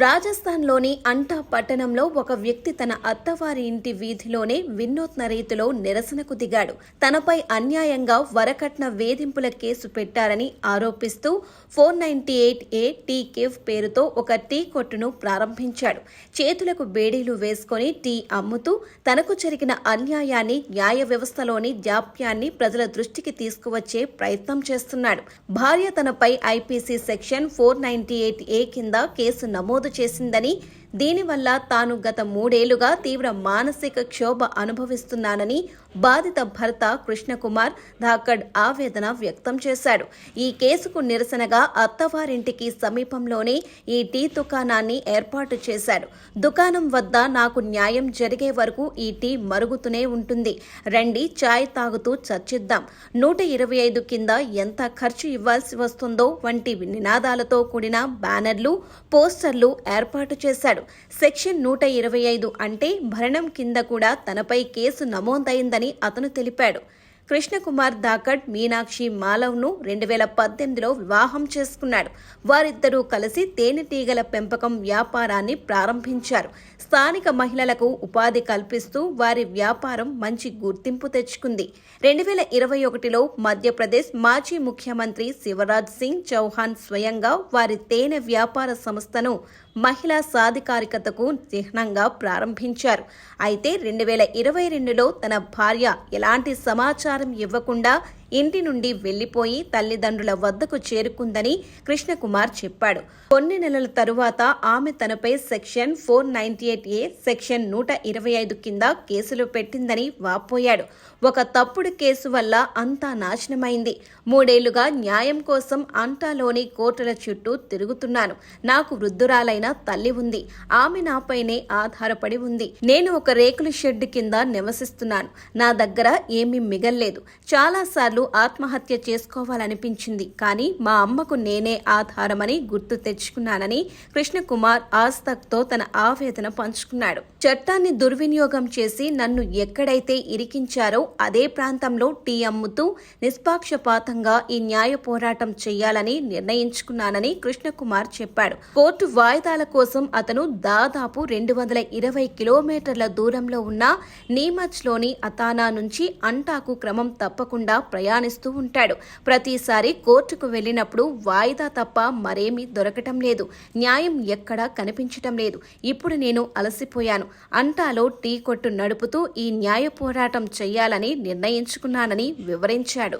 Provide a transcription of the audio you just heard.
రాజస్థాన్లోని అంటా పట్టణంలో ఒక వ్యక్తి తన అత్తవారి ఇంటి వీధిలోనే వినూత్న రీతిలో నిరసనకు దిగాడు. తనపై అన్యాయంగా వరకట్న వేధింపుల కేసు పెట్టారని ఆరోపిస్తూ four ninety eight A tea cafe పేరుతో ఒక టీ కొట్టును ప్రారంభించాడు. చేతులకు బేడీలు వేసుకొని టీ అమ్ముతూ తనకు జరిగిన అన్యాయాన్ని న్యాయ వ్యవస్థలోని జాప్యాన్ని ప్రజల దృష్టికి తీసుకువచ్చే ప్రయత్నం చేస్తున్నాడు. భార్య తనపై IPC section four ninety eight A కింద కేసు నమోదు చేసిందని దీనివల్ల తాను గత మూడేళ్ళుగా తీవ్ర మానసిక క్షోభ అనుభవిస్తున్నానని బాధిత భర్త కృష్ణకుమార్ ధాకడ్ ఆవేదన వ్యక్తం చేశాడు. ఈ కేసుకు నిరసనగా అత్తవారింటికి సమీపంలోనే ఈ టీ దుకాణాన్ని ఏర్పాటు చేశాడు దుకాణం వద్ద నాకు న్యాయం జరిగే వరకు ఈ టీ మరుగుతూనే ఉంటుంది. రండి చాయ్ తాగుతూ చర్చిద్దాం. నూట ఇరవై ఐదు కింద ఎంత ఖర్చు ఇవ్వాల్సి వస్తుందో వంటి నినాదాలతో కూడిన బ్యానర్లు పోస్టర్లు ఏర్పాటు చేశాడు. సెక్షన్ నూట ఇరవై ఐదు అంటే భరణం కింద కూడా తనపై కేసు నమోదైందని అతను తెలిపాడు. కృష్ణకుమార్ దాకట్ మీనాక్షి మాలవ్ను రెండు వేల పద్దెనిమిదిలో వివాహం చేసుకున్నాడు. వారిద్దరూ కలిసి తేనెటీగల పెంపకం వ్యాపారాన్ని ప్రారంభించారు. స్థానిక మహిళలకు ఉపాధి కల్పిస్తూ వారి వ్యాపారం మంచి గుర్తింపు తెచ్చుకుంది. రెండు వేల ఇరవై ఒకటిలో మధ్యప్రదేశ్ మాజీ ముఖ్యమంత్రి శివరాజ్ సింగ్ చౌహాన్ స్వయంగా వారి తేనె వ్యాపార సంస్థను మహిళా సాధికారికతకు చిహ్నంగా ప్రారంభించారు. అయితే రెండు వేల ఇరవై రెండులో తన భార్య ఎలాంటి సమాచారం ఇవ్వకుండా ఇంటి నుండి వెళ్ళిపోయి తల్లిదండ్రుల వద్దకు చేరుకుందని కృష్ణకుమార్ చెప్పాడు. కొన్ని నెలల తరువాత ఆమె తనపై section four ninety eight A section నూట ఇరవై ఐదు కింద కేసులు పెట్టిందని వాపోయాడు. ఒక తప్పుడు కేసు వల్ల అంతా నాశనమైంది. మూడేళ్ళుగా న్యాయం కోసం అంటాలోని కోర్టుల చుట్టూ తిరుగుతున్నాను. నాకు వృద్ధురాలైన తల్లి ఉంది. ఆమె నాపైనే ఆధారపడి ఉంది. నేను ఒక రేకుల షెడ్ కింద నివసిస్తున్నాను. నా దగ్గర ఏమీ మిగల్లేదు. చాలాసార్లు ఆత్మహత్య చేసుకోవాలనిపించింది. కానీ మా అమ్మకు నేనే ఆధారమని గుర్తు తెచ్చుకున్నానని కృష్ణకుమార్ ఆస్తక్తో తన ఆవేదన పంచుకున్నాడు. చట్టాన్ని దుర్వినియోగం చేసి నన్ను ఎక్కడైతే ఇరికించారో అదే ప్రాంతంలో టీ అమ్ముతూ నిష్పాక్షపాతంగా ఈ న్యాయ పోరాటం చేయాలని నిర్ణయించుకున్నానని కృష్ణకుమార్ చెప్పాడు. కోర్టు వాయిదాల కోసం అతను దాదాపు రెండు వందల ఇరవై కిలోమీటర్ల దూరంలో ఉన్న నీమచ్లోని అతానా నుంచి అంటాకు క్రమం తప్పకుండా ప్రయాణిస్తూ ఉంటాడు. ప్రతిసారి కోర్టుకు వెళ్ళినప్పుడు వాయిదా తప్ప మరేమీ దొరకటం లేదు. న్యాయం ఎక్కడా కనిపించటం లేదు. ఇప్పుడు నేను అలసిపోయాను. అంటాలో టీ కొట్టు నడుపుతూ ఈ న్యాయ పోరాటం చేయాలని నిర్ణయించుకున్నానని వివరించాడు.